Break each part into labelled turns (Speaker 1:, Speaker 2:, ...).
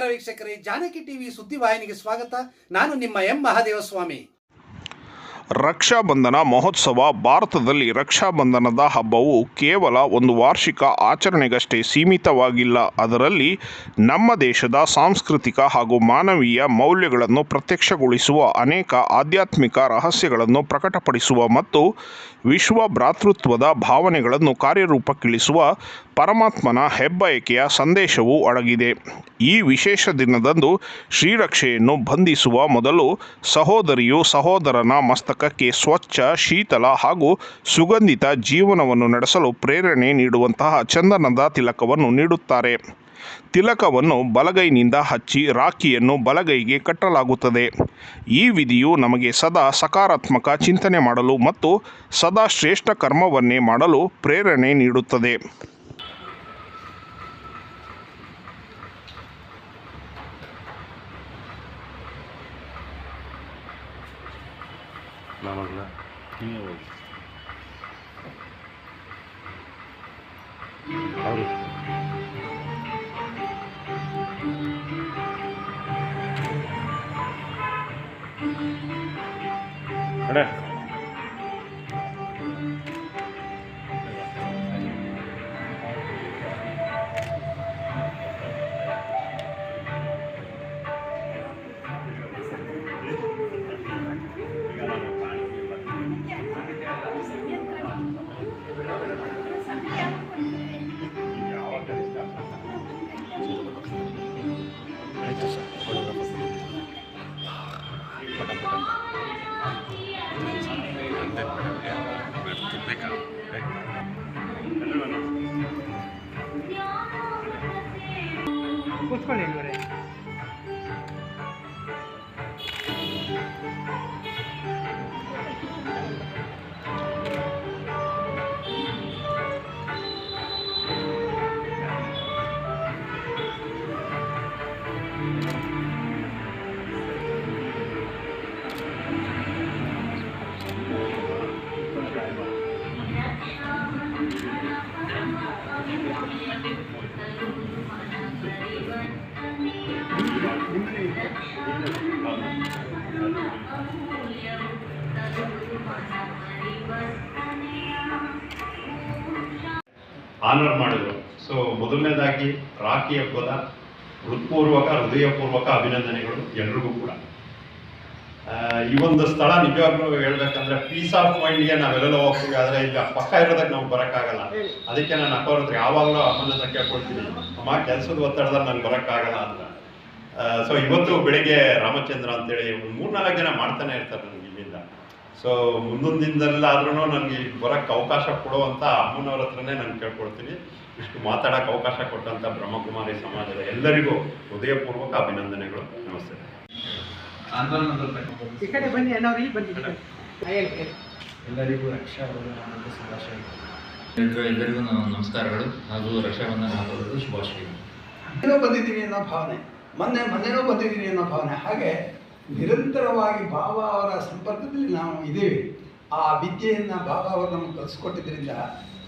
Speaker 1: ನಮಸ್ಕಾರ ವೀಕ್ಷಕರೇ, ಜಾನಕಿ ಟಿವಿ ಸುದ್ದಿವಾಹಿನಿಗೆ ಸ್ವಾಗತ. ನಾನು ನಿಮ್ಮ ಎಂ ಮಹಾದೇವಸ್ವಾಮಿ.
Speaker 2: ರಕ್ಷಾಬಂಧನ ಮಹೋತ್ಸವ, ಭಾರತದಲ್ಲಿ ರಕ್ಷಾಬಂಧನದ ಹಬ್ಬವು ಕೇವಲ ಒಂದು ವಾರ್ಷಿಕ ಆಚರಣೆಗಷ್ಟೇ ಸೀಮಿತವಾಗಿಲ್ಲ. ಅದರಲ್ಲಿ ನಮ್ಮ ದೇಶದ ಸಾಂಸ್ಕೃತಿಕ ಹಾಗೂ ಮಾನವೀಯ ಮೌಲ್ಯಗಳನ್ನು ಪ್ರತ್ಯಕ್ಷಗೊಳಿಸುವ ಅನೇಕ ಆಧ್ಯಾತ್ಮಿಕ ರಹಸ್ಯಗಳನ್ನು ಪ್ರಕಟಪಡಿಸುವ ಮತ್ತು ವಿಶ್ವ ಭ್ರಾತೃತ್ವದ ಭಾವನೆಗಳನ್ನು ಕಾರ್ಯರೂಪಕ್ಕಿಳಿಸುವ ಪರಮಾತ್ಮನ ಹೆಬ್ಬಯಕೆಯ ಸಂದೇಶವು ಅಡಗಿದೆ. ಈ ವಿಶೇಷ ದಿನದಂದು ಶ್ರೀರಕ್ಷೆಯನ್ನು ಬಂಧಿಸುವ ಮೊದಲು ಸಹೋದರಿಯು ಸಹೋದರನ ಮಸ್ತಕಕ್ಕೆ ಸ್ವಚ್ಛ, ಶೀತಲ ಹಾಗೂ ಸುಗಂಧಿತ ಜೀವನವನ್ನು ನಡೆಸಲು ಪ್ರೇರಣೆ ನೀಡುವಂತಹ ಚಂದನದ ತಿಲಕವನ್ನು ನೀಡುತ್ತಾರೆ. ತಿಲಕವನ್ನು ಬಲಗೈನಿಂದ ಹಚ್ಚಿ ರಾಖಿಯನ್ನು ಬಲಗೈಗೆ ಕಟ್ಟಲಾಗುತ್ತದೆ. ಈ ವಿಧಿಯು ನಮಗೆ ಸದಾ ಸಕಾರಾತ್ಮಕ ಚಿಂತನೆ ಮಾಡಲು ಮತ್ತು ಸದಾ ಶ್ರೇಷ್ಠ ಕರ್ಮವನ್ನೇ ಮಾಡಲು ಪ್ರೇರಣೆ ನೀಡುತ್ತದೆ.
Speaker 3: namazda. Niye oldu? Harun. Hadi.
Speaker 4: ಕೂತ್ಕೊಳ್ಳಿ ಆನರ್ ಮಾಡಿದ್ರು. ಸೊ ಮೊದಲನೇದಾಗಿ ರಾಖಿ ಹಬ್ಬದ ಹೃತ್ಪೂರ್ವಕ, ಹೃದಯಪೂರ್ವಕ ಅಭಿನಂದನೆಗಳು ಎಲ್ರಿಗೂ ಕೂಡ. ಈ ಒಂದು ಸ್ಥಳ ನಿಜವಾಗ್ಲೂ ಹೇಳ್ಬೇಕಂದ್ರೆ ಪೀಸ್ ಆಫ್ ಮೈಂಡ್ಗೆ ನಾವೆಲ್ಲ ಹೋಗ್ತೀವಿ, ಆದ್ರೆ ಇಲ್ಲಿ ಪಕ್ಕ ಇರೋದಕ್ಕೆ ನಾವು ಬರೋಕ್ಕಾಗಲ್ಲ. ಅದಕ್ಕೆ ನಾನು ಅಪ್ಪ ಯಾವಾಗಲೂ ಅಮ್ಮನ ಹತ್ರ ಕೇಳ್ಕೊಳ್ತೀನಿ ಅಮ್ಮ, ಕೆಲಸದ ಒತ್ತಡದಲ್ಲಿ ನಂಗೆ ಬರೋಕ್ಕಾಗಲ್ಲ ಅಂತ. ಸೊ ಇವತ್ತು ಬೆಳಿಗ್ಗೆ ರಾಮಚಂದ್ರ ಅಂತೇಳಿ ಒಂದು ಮೂರ್ನಾಲ್ಕು ಜನ ಮಾಡ್ತಾನೆ ಇರ್ತಾರೆ ನನಗೆ ಇಲ್ಲಿಂದ. ಸೊ ಮುಂದೊಂದು ದಿನದಲ್ಲಾದ್ರೂ ನನಗೆ ಬರೋಕ್ಕೆ ಅವಕಾಶ ಕೊಡುವಂಥ ಅಮ್ಮನವ್ರ ಹತ್ರನೇ ನಾನು ಕೇಳ್ಕೊಡ್ತೀನಿ ಇಷ್ಟು ಮಾತಾಡೋಕ್ಕೆ ಅವಕಾಶ ಕೊಟ್ಟಂಥ ಬ್ರಹ್ಮಕುಮಾರಿ ಸಮಾಜದ ಎಲ್ಲರಿಗೂ ಹೃದಯಪೂರ್ವಕ ಅಭಿನಂದನೆಗಳು. ನಮಸ್ತೆ.
Speaker 5: ಎಲ್ಲರಿಗೂ ರಕ್ಷಾಬಂಧನ ಶುಭಾಶಯಗಳು
Speaker 6: ಎಲ್ಲರಿಗೂ ನಾನು ನಮಸ್ಕಾರಗಳು ಹಾಗೂ ರಕ್ಷಾಬಂಧನ ಹಬ್ಬದ ಶುಭಾಶಯಗಳು
Speaker 7: ಮೊನ್ನೆನೂ ಬಂದಿದ್ದೀನಿ ಅನ್ನೋ ಭಾವನೆ ಮೊನ್ನೆ ಮೊನ್ನೆನೋ ಬಂದಿದ್ದೀನಿ ಅನ್ನೋ ಭಾವನೆ. ಹಾಗೆ ನಿರಂತರವಾಗಿ ಬಾಬಾ ಅವರ ಸಂಪರ್ಕದಲ್ಲಿ ನಾವು ಇದ್ದೇವೆ. ಆ ವಿದ್ಯೆಯನ್ನು ಬಾಬಾ ಅವರು ನಮಗೆ ಕಲಿಸ್ಕೊಟ್ಟಿದ್ದರಿಂದ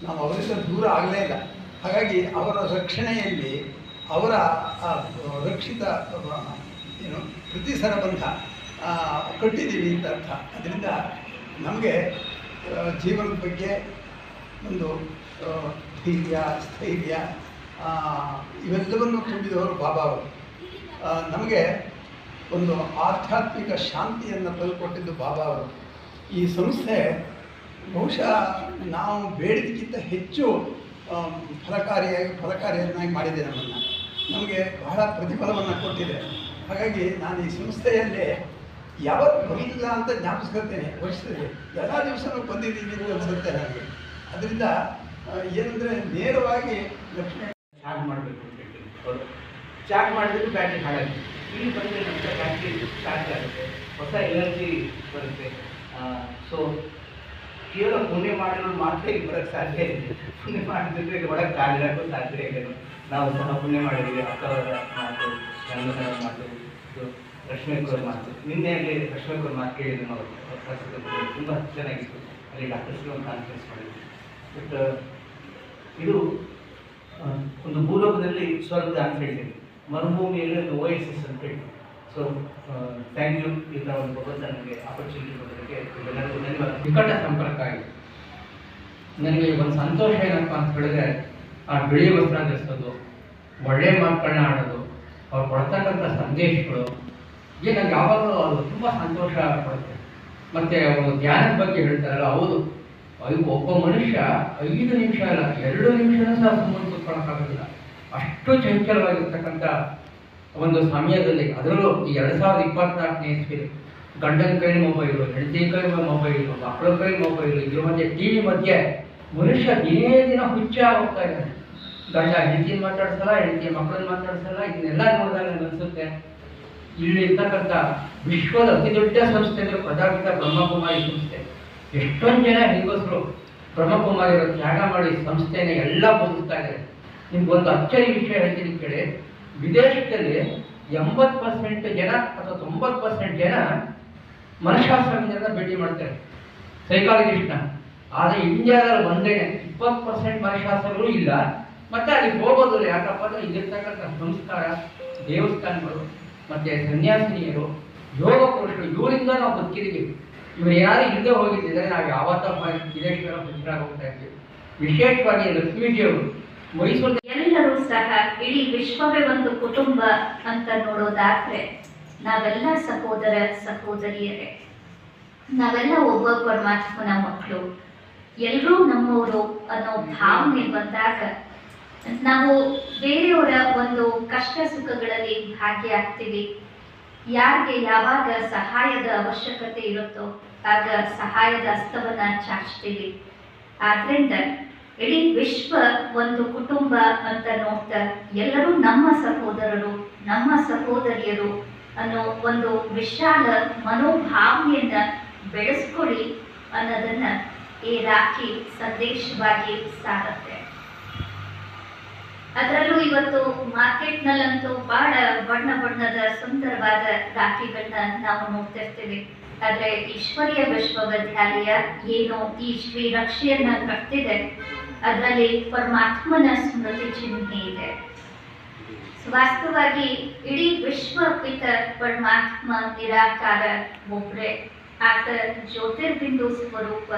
Speaker 7: ನಾವು ಅವರಿಂದ ದೂರ ಆಗಲೇ ಇಲ್ಲ. ಹಾಗಾಗಿ ಅವರ ರಕ್ಷಣೆಯಲ್ಲಿ ಅವರ ರಕ್ಷಿತ ಏನು ಪ್ರತಿಸರ ಬಂಧ ಕಟ್ಟಿದ್ದೀವಿ ಅಂತ ಅರ್ಥ. ಅದರಿಂದ ನಮಗೆ ಜೀವನದ ಬಗ್ಗೆ ಒಂದು ಧೈರ್ಯ, ಸ್ಥೈರ್ಯ ಇವೆಲ್ಲವನ್ನು ತುಂಬಿದವರು ಬಾಬಾ ಅವರು. ನಮಗೆ ಒಂದು ಆಧ್ಯಾತ್ಮಿಕ ಶಾಂತಿಯನ್ನು ತಂದುಕೊಟ್ಟಿದ್ದು ಬಾಬಾ ಅವರು. ಈ ಸಂಸ್ಥೆ ಬಹುಶಃ ನಾವು ಬೇಡಿದ್ದಕ್ಕಿಂತ ಹೆಚ್ಚು ಫಲಕಾರಿಯಾಗಿ ಫಲಕಾರಿಯನ್ನಾಗಿ ಮಾಡಿದೆ ನಮ್ಮನ್ನು. ನಮಗೆ ಬಹಳ ಪ್ರತಿಫಲವನ್ನು ಕೊಟ್ಟಿದೆ. ಹಾಗಾಗಿ ನಾನು ಈ ಸಂಸ್ಥೆಯಲ್ಲಿ ಯಾವತ್ತು ಬರಲಿಲ್ಲ ಅಂತ ಜ್ಞಾಪಿಸ್ಕೊಳ್ತೇನೆ. ವರ್ಷದಲ್ಲಿ ಎಲ್ಲ ದಿವಸನೂ ಬಂದಿದ್ದೀನಿ ಅಂತ ಅನಿಸುತ್ತೆ ನನಗೆ. ಅದರಿಂದ ಏನಂದರೆ ನೇರವಾಗಿ ಲಕ್ಷ್ಮೀ
Speaker 3: ಮಾಡಬೇಕು ಅಂತ ಹೇಳ್ತೀನಿ ಚಾರ್ಜ್ ಮಾಡಿದ್ರೆ ಬ್ಯಾಟ್ರಿ ಹಾಳಾಗುತ್ತೆ ಇಲ್ಲಿ ಬಂದರೆ ನಂತರ ಬ್ಯಾಟ್ರಿ ಚಾರ್ಜ್ ಆಗುತ್ತೆ. ಹೊಸ ಎನರ್ಜಿ ಬರುತ್ತೆ. ಸೊ ಕೇವಲ ಪುಣ್ಯ ಮಾಡಿರೋರು ಮಾತ್ರ ಇಲ್ಲಿ ಬರೋಕ್ಕೆ ಸಾಧ್ಯ ಇದೆ ಪುಣ್ಯ ಮಾಡಿದ್ರೆ ಒಳಗೆ ಕಾಲಿಡಕ್ಕೂ ಸಾಧ್ಯ ಇದೆ ನಾವು ಸಹ ಪುಣ್ಯ ಮಾಡಿದ್ದೀವಿ. ಅಕ್ಕವರ ಮಾತು ಗಂಗಸರ ಮಾತು ರಶ್ಮಿ ಲಕ್ಷ್ಮೇಶ್ವರ ಮಾತು. ನಿನ್ನೆ ಅಲ್ಲಿ ಲಕ್ಷ್ಮೇಶ್ವರ ಮಾತು ಕೇಳಿದ್ರು ನಾವು. ತುಂಬ ಚೆನ್ನಾಗಿತ್ತು. ಅಲ್ಲಿ ಡಾಕ್ಟರ್ ಒಂದು ಕಾನ್ಫರೆನ್ಸ್ ಮಾಡಿದ್ವಿ ಬಟ್ ಇದು ಒಂದು ಭೂಲೋಕದಲ್ಲಿ ಸ್ವರ್ಗ ಅಂತ ಹೇಳ್ತೀವಿ ಮರುಭೂಮಿಯಲ್ಲಿ ಒಂದು ಓ ಎಸ್ ಎಸ್ ಅಂತೇಳಿ ಸೊ ಥ್ಯಾಂಕ್ ಯು ಇಂಥ ಒಂದು ಬಗ್ಗೆ ನನಗೆ ಆಪರ್ಚುನಿಟಿ ಕೊಡೋದಕ್ಕೆ ಎಲ್ಲರಿಗೂ ಧನ್ಯವಾದ.
Speaker 8: ನಿಕಟ ಸಂಪರ್ಕ ಆಗಿದೆ. ನನಗೆ ಒಂದು ಸಂತೋಷ ಏನಪ್ಪ ಅಂತ ಹೇಳಿದ್ರೆ, ಆ ಬಿಳಿ ವಸ್ತ್ರ ಧರಿಸೋದು, ಒಳ್ಳೆ ಮಾತುಗಳನ್ನ ಆಡೋದು, ಅವ್ರು ಕೊಡ್ತಕ್ಕಂಥ ಸಂದೇಶಗಳು ಈಗ ನನಗೆ ಯಾವಾಗಲೂ ಅದು ತುಂಬ ಸಂತೋಷ ಕೊಡುತ್ತೆ. ಮತ್ತು ಅವರು ಧ್ಯಾನದ ಬಗ್ಗೆ ಹೇಳ್ತಾರಲ್ಲ, ಹೌದು. ಒಬ್ಬ ಮನುಷ್ಯ ಐದು ನಿಮಿಷ ಅಲ್ಲ, ಎರಡು ನಿಮಿಷನೂ ಸಹ ಸುಮ್ಮನೆ ಕೂತ್ಕೊಳ್ಳೋಕ್ಕಾಗೋದಿಲ್ಲ ಅಷ್ಟು ಚಂಚಲವಾಗಿರ್ತಕ್ಕಂಥ ಒಂದು ಸಮಯದಲ್ಲಿ ಅದರಲ್ಲೂ ಈ ಎರಡು ಸಾವಿರದ ಇಪ್ಪತ್ನಾಲ್ಕನೇ ಇಸ್ವಿಲಿ ಗಂಡನ ಕೈ ಮೊಬೈಲು ಹೆಂಡತಿ ಕೈ ಮೊಬೈಲು, ಮಕ್ಕಳ ಕೈ ಮೊಬೈಲು, ಇದ್ರ ಮಧ್ಯೆ ಟಿ ವಿ ಮಧ್ಯೆ ಮನುಷ್ಯ ದಿನೇ ದಿನ ಹುಚ್ಚ ಹೋಗ್ತಾ ಇದ್ದಾನೆ. ಗಂಡ ಹೆಂಡತಿನ ಮಾತಾಡ್ಸಲ್ಲ ಹೆಂಡತಿ ಮಕ್ಕಳನ್ನ ಮಾತಾಡ್ಸಲ್ಲ, ಇದನ್ನೆಲ್ಲ ನೋಡಿದಾಗ ಅನ್ಸುತ್ತೆ ಇಲ್ಲಿ ಇರ್ತಕ್ಕಂಥ ವಿಶ್ವದ ಅತಿ ದೊಡ್ಡ ಸಂಸ್ಥೆ ಅಂದರೆ ಪದಾರ್ಥ ಬ್ರಹ್ಮಕುಮಾರಿ ಸಂಸ್ಥೆ. ಎಷ್ಟೊಂದು ಜನ ಹೆಂಗಸರು ಬ್ರಹ್ಮಕುಮಾರಿಗಳು ತ್ಯಾಗ ಮಾಡಿ ಸಂಸ್ಥೆನೇ ಎಲ್ಲ ಬೋಧಿಸ್ತಾ ಇದ್ದಾರೆ. ನಿಮ್ಗೊಂದು ಅಚ್ಚರಿ ವಿಷಯ ಹೇಳ್ತೀನಿ ಕೇಳಿ ವಿದೇಶದಲ್ಲಿ ಎಂಬತ್ತು ಪರ್ಸೆಂಟ್ ಜನ ಅಥವಾ ತೊಂಬತ್ತು ಪರ್ಸೆಂಟ್ ಜನ ಮನಃಶಾಸ್ತ್ರಜ್ಞರನ್ನ ಭೇಟಿ ಮಾಡ್ತಾರೆ. ಸೈಕಾಲಜಿಸ್ಟ್ನ ಆದರೆ ಇಂಡಿಯಾದಲ್ಲಿ ಒಂದೇನೆ, ಇಪ್ಪತ್ತು ಪರ್ಸೆಂಟ್ ಮನಃಶಾಸ್ತ್ರಗಳು ಇಲ್ಲ. ಮತ್ತೆ ಅಲ್ಲಿ ಹೋಗೋದಿಲ್ಲ ಯಾಕಪ್ಪ ಅಂದ್ರೆ ಇಲ್ಲಿರ್ತಕ್ಕಂಥ ಸಂಸ್ಕಾರ, ದೇವಸ್ಥಾನಗಳು, ಮತ್ತೆ ಸನ್ಯಾಸಿನಿಯರು, ಯೋಗ ಪುರುಷರು, ಇವರಿಂದ ನಾವು ಬದುಕಿದ್ದೀವಿ. ಇವರು ಯಾರು ಹಿಂದೆ ಹೋಗಿದ್ದಿದ್ರೆ ನಾವು ಯಾವತ್ತ ವಿದೇಶಗಳ ಹೋಗ್ತಾ ಇದ್ವಿ. ವಿಶೇಷವಾಗಿ ಲಕ್ಷ್ಮೀಜಿಯವರು.
Speaker 9: ಎಲ್ಲರೂ ಸಹ ಇಡೀ ವಿಶ್ವವೇ ಒಂದು ಕುಟುಂಬ ಅಂತ ನೋಡೋದಾದ್ರೆ ನಾವೆಲ್ಲ ಸಹೋದರ ಸಹೋದರಿಯರೇ. ನಾವೆಲ್ಲ ಒಬ್ಬ ಪರಮಾತ್ಮನ ಮಕ್ಕಳು. ಎಲ್ಲರೂ ನಮ್ಮವರು ಅನ್ನೋ ಭಾವನೆ ಬಂದಾಗ ನಾವು ಬೇರೆಯವರ ಒಂದು ಕಷ್ಟ ಸುಖಗಳಲ್ಲಿ ಭಾಗಿಯಾಗ್ತೀವಿ. ಯಾರಿಗೆ ಯಾವಾಗ ಸಹಾಯದ ಅವಶ್ಯಕತೆ ಇರುತ್ತೋ ಆಗ ಸಹಾಯದ ಹಸ್ತವನ್ನ ಚಾಚ್ತೀವಿ. ಆದ್ರಿಂದ ಇಡೀ ವಿಶ್ವ ಒಂದು ಕುಟುಂಬ ಅಂತ ನೋಡ್ತಾ ಎಲ್ಲರೂ ನಮ್ಮ ಸಹೋದರರು, ನಮ್ಮ ಸಹೋದರಿಯರು ಅನ್ನೋ ಒಂದು ವಿಶಾಲ ಮನೋಭಾವನೆಯನ್ನ ಬೆಳೆಸ್ಕೊಳ್ಳಿ ಅನ್ನೋದನ್ನ ಈ ರಾಖಿ ಸಂದೇಶವಾಗಿ ಸಾರುತ್ತೆ. ಅದರಲ್ಲೂ ಇವತ್ತು ಮಾರ್ಕೆಟ್ನಲ್ಲಂತೂ ಬಹಳ ಬಣ್ಣ ಬಣ್ಣದ ಸುಂದರವಾದ ರಾಖಿಗಳನ್ನ ನಾವು ನೋಡ್ತಾ ಇರ್ತೀವಿ. ಆದ್ರೆ ಈಶ್ವರ್ಯ ವಿಶ್ವವಿದ್ಯಾಲಯ ಏನು ಈ ಶ್ರೀ ರಕ್ಷೆಯನ್ನ ಕಟ್ತಿದೆ. ಅದರಲ್ಲಿ ಪರಮಾತ್ಮನ ಸ್ಮೃತಿ ಚಿಹ್ನೆ ಇದೆ. ವಾಸ್ತವವಾಗಿ ಇಡೀ ವಿಶ್ವ ಪಿತ ಪರಮಾತ್ಮ ನಿರಾಕಾರ ಒಬ್ಬರೇ ಆತ ಜ್ಯೋತಿರ್ಬಿಂದು ಸ್ವರೂಪ.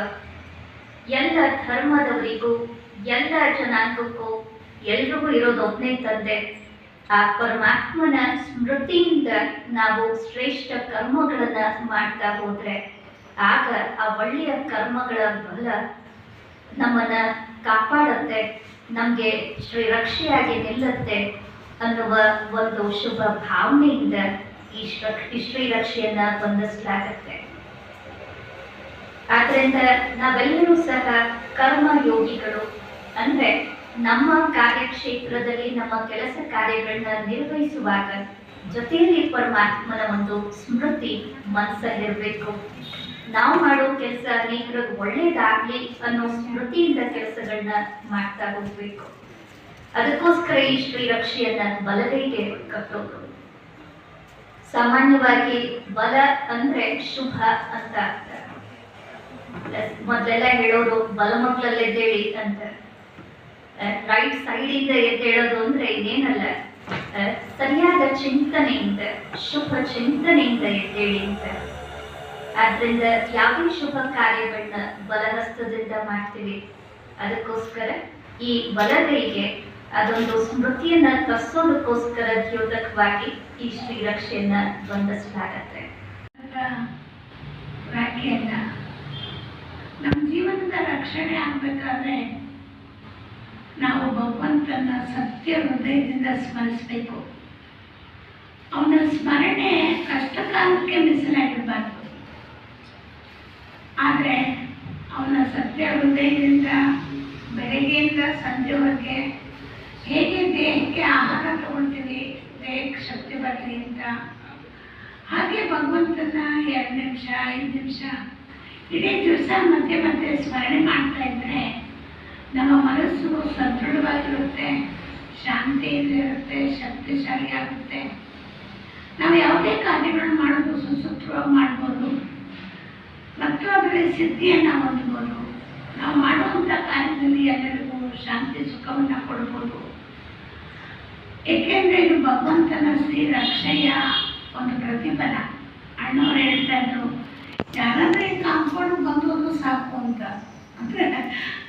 Speaker 9: ಎಲ್ಲ ಧರ್ಮದವರಿಗೂ, ಎಲ್ಲ ಜನಾಂಗಕ್ಕೂ, ಎಲ್ರಿಗೂ ಇರೋದು ಒಬ್ಬನೇ ತಂದೆ. ಆ ಪರಮಾತ್ಮನ ಸ್ಮೃತಿಯಿಂದ ನಾವು ಶ್ರೇಷ್ಠ ಕರ್ಮಗಳನ್ನ ಮಾಡ್ತಾ ಹೋದ್ರೆ, ಆಗ ಆ ಒಳ್ಳೆಯ ಕರ್ಮಗಳ ಬಲ ನಮ್ಮನ್ನ ಕಾಪಾಡುತ್ತೆ, ನಮಗೆ ಶ್ರೀರಕ್ಷೆಯಾಗಿ ನಿಲ್ಲುತ್ತೆ ಅನ್ನುವ ಒಂದು ಶುಭ ಭಾವನೆಯಿಂದ ಈ ಶ್ರೀ ಶ್ರೀರಕ್ಷೆಯನ್ನ ಬಂಧಿಸಲಾಗತ್ತೆ ಆದ್ರಿಂದ ನಾವೆಲ್ಲರೂ ಸಹ ಕರ್ಮ ಯೋಗಿಗಳು. ಅಂದ್ರೆ ನಮ್ಮ ಕಾರ್ಯಕ್ಷೇತ್ರದಲ್ಲಿ, ನಮ್ಮ ಕೆಲಸ ಕಾರ್ಯಗಳನ್ನ ನಿರ್ವಹಿಸುವಾಗ ಜೊತೆಯಲ್ಲಿ ಪರಮಾತ್ಮನ ಒಂದು ಸ್ಮೃತಿ ಮನಸ್ಸಲ್ಲಿರ್ಬೇಕು ನಾವು ಮಾಡೋ ಕೆಲಸ ಅನೇಕರಿಗೆ ಒಳ್ಳೇದಾಗ್ಲಿ ಅನ್ನೋ ಸ್ಮೃತಿಯಿಂದ ಕೆಲಸಗಳನ್ನ ಮಾಡ್ತಾ ಹೋಗ್ಬೇಕು. ಅದಕ್ಕೋಸ್ಕರ ಈ ಶ್ರೀರಕ್ಷೆಯನ್ನ ಬಲಗೈಗೆ ಕಟ್ಟೋದು. ಸಾಮಾನ್ಯವಾಗಿ ಬಲ ಅಂದ್ರೆ ಶುಭ ಅಂತ ಅರ್ಥ. ಮೊದಲೆಲ್ಲ ಹೇಳೋರು ಬಲ ಮಕ್ಕಳಲ್ಲ ಎದ್ದೇಳಿ ಅಂತ. ರೈಟ್ ಸೈಡ್ ಇಂದ ಎದ್ದೇಳೋದು ಅಂದ್ರೆ ಇದೇನಲ್ಲ ಸರಿಯಾದ ಚಿಂತನೆಯಿಂದ, ಶುಭ ಚಿಂತನೆಯಿಂದ ಎದ್ದೇಳಿ ಅಂತ. ಆದ್ರಿಂದ ಯಾವ ಶುಭ ಕಾರ್ಯಗಳನ್ನ ಬಲಹಸ್ತದಿಂದ ಮಾಡ್ತೀವಿ. ಅದಕ್ಕೋಸ್ಕರ ಈ ಬಲಗೈಗೆ ಅದೊಂದು ಸ್ಮೃತಿಯನ್ನ ತರಿಸೋದಕ್ಕೋಸ್ಕರ ದ್ಯೋತಕವಾಗಿ ಈ ಶ್ರೀರಕ್ಷೆಯನ್ನ ಬಂಧಿಸಲಾಗತ್ತೆ.
Speaker 10: ರಾಖಿಯಲ್ಲ ನಮ್ಮ ಜೀವನದ ರಕ್ಷಣೆ ಆಗ್ಬೇಕಾದ್ರೆ ನಾವು ಭಗವಂತನ ಸತ್ಯ ಹೃದಯದಿಂದ ಸ್ಮರಿಸಬೇಕು. ಅವನ ಸ್ಮರಣೆ ಕಷ್ಟ ಕಾಲಕ್ಕೆ ಆದರೆ ಅವನ ಸತ್ಯ ಹೃದಯದಿಂದ, ಬೆಳಗ್ಗೆಯಿಂದ ಸಂಜೆವರೆಗೆ ಹೇಗೆ ದೇಹಕ್ಕೆ ಆಹಾರ ತಗೊಳ್ತೀವಿ, ದೇಹಕ್ಕೆ ಶಕ್ತಿ ಬರಲಿ ಅಂತ. ಹಾಗೆ ಭಗವಂತನ ಎರಡು ನಿಮಿಷ, ಐದು ನಿಮಿಷ, ಇಡೀ ದಿವಸ ಮತ್ತೆ ಮತ್ತೆ ಸ್ಮರಣೆ ಮಾಡ್ತಾ ಇದ್ರೆ ನಮ್ಮ ಮನಸ್ಸು ಸದೃಢವಾಗಿರುತ್ತೆ ಶಾಂತಿಯಿಂದ ಇರುತ್ತೆ ಶಕ್ತಿಶಾಲಿ ಆಗುತ್ತೆ ನಾವು ಯಾವುದೇ ಕಾರ್ಯಗಳನ್ನು ಮಾಡೋದು ಸುಸೂತ್ರವಾಗಿ ಮಾಡ್ಬೋದು. ಅದರಲ್ಲಿ ಸಿದ್ಧಿಯನ್ನು ಹೊಂದ್ಬೋದು. ನಾವು ಮಾಡುವಂಥ ಕಾರ್ಯದಲ್ಲಿ ಎಲ್ಲರಿಗೂ ಶಾಂತಿ ಸುಖವನ್ನು ಕೊಡ್ಬೋದು. ಏಕೆಂದರೆ ಇದು ಭಗವಂತನ ಶ್ರೀ ರಕ್ಷೆಯ ಒಂದು ಪ್ರತಿಫಲ. ಅಣ್ಣವ್ರು ಹೇಳ್ತಾ ಇದ್ರು, ಯಾರಾದ್ರೆ ಕಾಂಪೌಂಡ್ ಬಂದವರು ಸಾಕು ಅಂತ. ಅಂದ್ರೆ,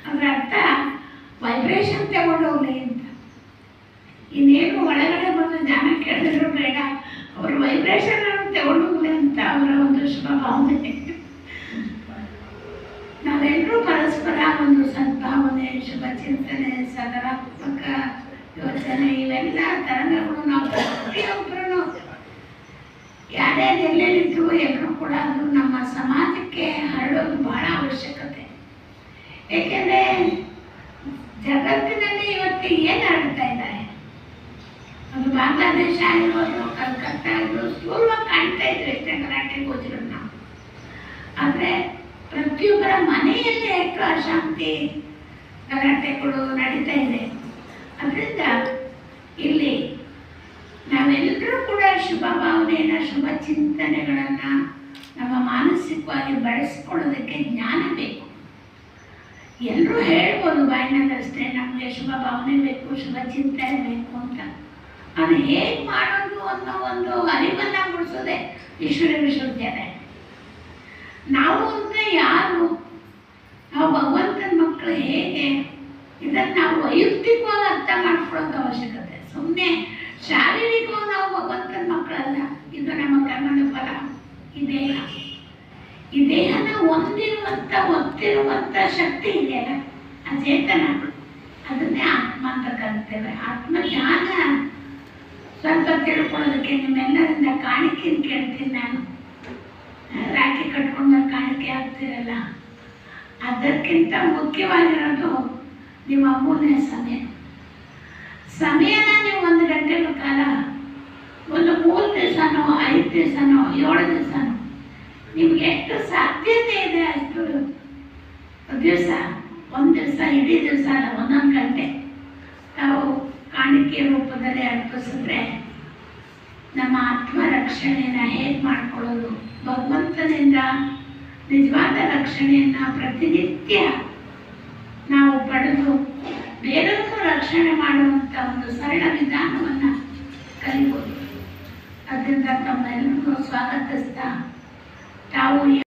Speaker 10: ಅದರ ಅರ್ಥ ವೈಬ್ರೇಷನ್ ತಗೊಂಡೋಗ್ಲಿ ಅಂತ. ಇನ್ನೇನು ಒಳಗಡೆ ಬಂದು ಜ್ಞಾನ ಕೇಳಿದ್ರು ಬೇಡ. ಅವ್ರ ವೈಬ್ರೇಷನ್ ತಗೊಂಡೋಗ್ಲಿ ಅಂತ ಅವರ ಒಂದು ಶುಭ ಭಾವನೆ ನಾವೆಲ್ಲರೂ ಪರಸ್ಪರ ಒಂದು ಸದ್ಭಾವನೆ ಶುಭ ಚಿಂತನೆ ಸಕಾರಾತ್ಮಕ ಯೋಚನೆ, ಇವೆಲ್ಲ ತರಂಗಗಳು ನಾವು ಪ್ರತಿಯೊಬ್ಬರೂ ಯಾರ್ಯಾರು ಎಲ್ಲೆಲ್ಲಿದ್ರು ಎಲ್ಲರೂ ಕೂಡ ಅದು ನಮ್ಮ ಸಮಾಜಕ್ಕೆ ಹರಡೋದು ಬಹಳ ಅವಶ್ಯಕತೆ. ಏಕೆಂದರೆ ಜಗತ್ತಿನಲ್ಲಿ ಇವತ್ತು ಏನು ಆಡ್ತಾ ಇದ್ದಾರೆ? ಅದು ಬಾಂಗ್ಲಾದೇಶ ಆಗಿರ್ಬೋದು, ಕಲ್ಕತ್ತಾ ಆಗಿರ್ಬೋದು ಪೂರ್ವ ಕಾಣ್ತಾ ಇದ್ರು ಎಷ್ಟೇ ಕರಾಟೆ ಹೋದ್ರು ನಾವು ಆದರೆ ಪ್ರತಿಯೊಬ್ಬರ ಮನೆಯಲ್ಲೇ ಅಶಾಂತಿ ಗಲಾಟೆಗಳು ನಡೀತಾ ಇದೆ. ಅದರಿಂದ ಇಲ್ಲಿ ನಾವೆಲ್ಲರೂ ಕೂಡ ಶುಭ ಭಾವನೆಯನ್ನು, ಶುಭ ಚಿಂತನೆಗಳನ್ನು ನಮ್ಮ ಮಾನಸಿಕವಾಗಿ ಬಳಸ್ಕೊಳ್ಳೋದಕ್ಕೆ ಜ್ಞಾನ ಬೇಕು. ಎಲ್ಲರೂ ಹೇಳ್ಬೋದು ಬಾಯಿನಲ್ಲಷ್ಟೇ ನಮಗೆ ಶುಭ ಭಾವನೆ ಬೇಕು, ಶುಭ ಚಿಂತನೆ ಬೇಕು ಅಂತ. ಅದು ಹೇಗೆ ಮಾಡೋದು ಅನ್ನೋ ಒಂದು ಅರಿವನ್ನು ಮೂಡಿಸೋದೆ ಈಶ್ವರ ವಿಶ್ವವಿದ್ಯಾಲಯ. ನಾವು ಅಂತ ಯಾರು? ನಾವು ಭಗವಂತನ ಮಕ್ಕಳು ಹೇಗೆ? ಇದನ್ನು ನಾವು ವೈಯಕ್ತಿಕವಾಗಿ ಅರ್ಥ ಮಾಡ್ಕೊಳ್ಳೋದು ಅವಶ್ಯಕತೆ. ಸುಮ್ಮನೆ ಶಾರೀರಿಕವಾಗಿ ನಾವು ಭಗವಂತನ ಮಕ್ಕಳಲ್ಲ. ಇದು ನಮ್ಮ ಕರ್ಮದ ಫಲ ಈ ದೇಹ. ಈ ದೇಹನ ಹೊಂದಿರುವಂಥ ಒತ್ತಿರುವಂಥ ಶಕ್ತಿ ಇದೆಯಲ್ಲ, ಆ ಚೇತನ. ಅದನ್ನೇ ಆತ್ಮ ಅಂತ ಕರಿತೇವೆ. ಆತ್ಮಜ್ಞಾನ. ಸ್ವಲ್ಪ ತಿಳ್ಕೊಳ್ಳೋದಕ್ಕೆ ನಿಮ್ಮೆಲ್ಲರಿಂದ ಕಾಣಿಕೆಯನ್ನು ಕೇಳ್ತೀನಿ ನಾನು. ಅದಕ್ಕಿಂತ ಮುಖ್ಯವಾಗಿರೋದು ನಿಮ್ಮ ಅಮೂಲ್ಯ ಸಮಯ. ಸಮಯನ ನೀವು ಒಂದು ಗಂಟೆಗಳ ಕಾಲ, ಒಂದು ಮೂರು ದಿವಸನೋ, ಐದು ದಿವಸನೋ, ಏಳು ದಿವಸನೋ, ನಿಮ್ಗೆ ಎಷ್ಟು ಸಾಧ್ಯತೆ ಇದೆ ಅಷ್ಟು ದಿವಸ, ಒಂದು ದಿವಸ, ಇಡೀ ದಿವಸ ಅಲ್ಲ, ಒಂದೊಂದು ಗಂಟೆ. ತಾವು ಕಾಣಿಕೆ ರೂಪದಲ್ಲಿ ಅರ್ಪಿಸಿದ್ರೆ ನಮ್ಮ ಆತ್ಮ ಹೇಗೆ ಮಾಡ್ಕೊಳ್ಳೋದು? ಭಗವಂತನಿಂದ ನಿಜವಾದ ರಕ್ಷಣೆಯನ್ನು ಪ್ರತಿನಿತ್ಯ ನಾವು ಪಡೆದು ಬೇರೆಯವರು ರಕ್ಷಣೆ ಮಾಡುವಂಥ ಒಂದು ಸರಳ ವಿಧಾನವನ್ನು ಕಲಿಬೋದು. ಅದರಿಂದ ತಮ್ಮೆಲ್ಲರಿಗೂ ಸ್ವಾಗತಿಸ್ತಾ ತಾವು